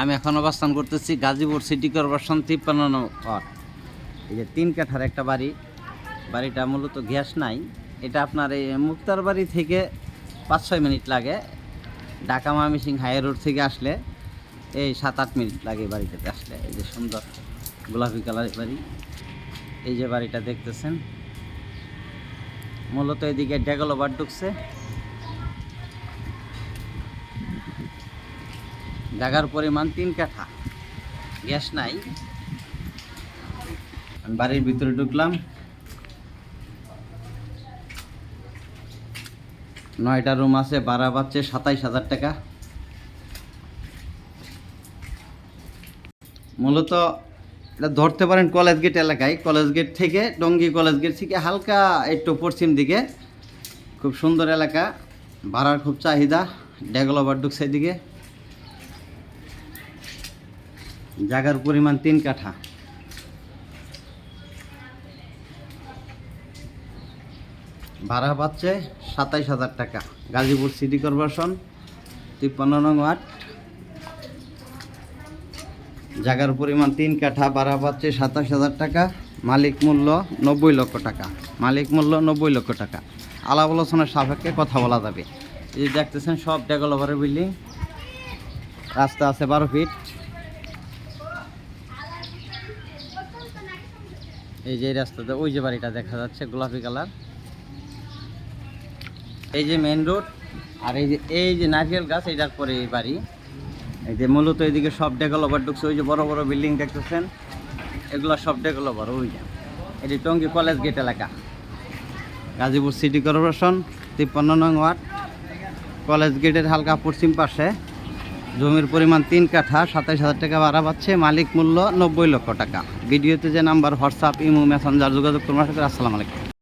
আমি এখন অবস্থান করতেছি গাজীপুর সিটি কর্পোরেশন তিপ্পান্ন ওয়ার্ড। এই যে তিন কাঠার একটা বাড়ি, বাড়িটা মূলত গ্যাস নাই। এটা আপনার এই মুক্তার বাড়ি থেকে পাঁচ ছয় মিনিট লাগে। ঢাকা মামিসিং হাই রোড থেকে আসলে এই সাত আট মিনিট লাগে বাড়িটাতে আসলে। এই যে সুন্দর গোলাপি কালারের বাড়ি। এই যে বাড়িটা দেখতেছেন। মূলত এদিকে ডেভেলপার ঢুকছে। জায়গার পরিমাণ তিন কাঠা। গ্যাস নাই। আমি বাড়ির ভিতরে ঢুকলাম। নয়টা রুম আছে, ভাড়া পাচ্ছে সাতাইশ হাজার টাকা। মূলত এটা ধরতে পারেন কলেজ গেট এলাকায়। কলেজ গেট থেকে ডঙ্গি কলেজ গেট থেকে হালকা একটু পশ্চিম দিকে। খুব সুন্দর এলাকা, ভাড়ার খুব চাহিদা, ডেভেলপার ঢুকছে এদিকে। জায়গার পরিমাণ তিন কাঠা। ভাড়া পাচ্ছে সাতাইশ হাজার টাকা। গাজীপুর সিটি কর্পোরেশন, তিপ্পান্ন নং ওয়ার্ড। জায়গার পরিমাণ তিন কাঠা, ভাড়া পাচ্ছে সাতাশ হাজার টাকা। মালিক মূল্য নব্বই লক্ষ টাকা। মালিক মূল্য নব্বই লক্ষ টাকা। আলাপ আলোচনার সাপেক্ষে কথা বলা যাবে। এই দেখতেছেন সব ডেভেলপারের বিল্ডিং। রাস্তা আছে বারো ফিট। এই যে রাস্তাতে, ওই যে বাড়িটা দেখা যাচ্ছে, গোলাপি কালার। এই যে মেন রোড আর এই যে এই যে নারকেল গাছ এইটার পরে এই বাড়ি। এই যে মূলত এইদিকে সব ডেভেলপার ঢুকছে, ওই যে বড় বড় বিল্ডিং দেখতেছেন, এগুলো সব ডেভেলপার, ওই যে। এটি টঙ্গী কলেজ গেট এলাকা। গাজীপুর সিটি কর্পোরেশন, তিপ্পান্ন নং ওয়ার্ড। কলেজ গেটের হালকা পশ্চিম পাশে। জমির পরিমাণ তিন কাঠা, সাতাইশ হাজার টাকা ভাড়া পাচ্ছে, মালিক মূল্য নব্বই লক্ষ টাকা। ভিডিওতে যে নাম্বার হোয়াটসঅ্যাপ ইমো মেসেঞ্জার যোগাযোগ করবেন আসসালামু আলাইকুম।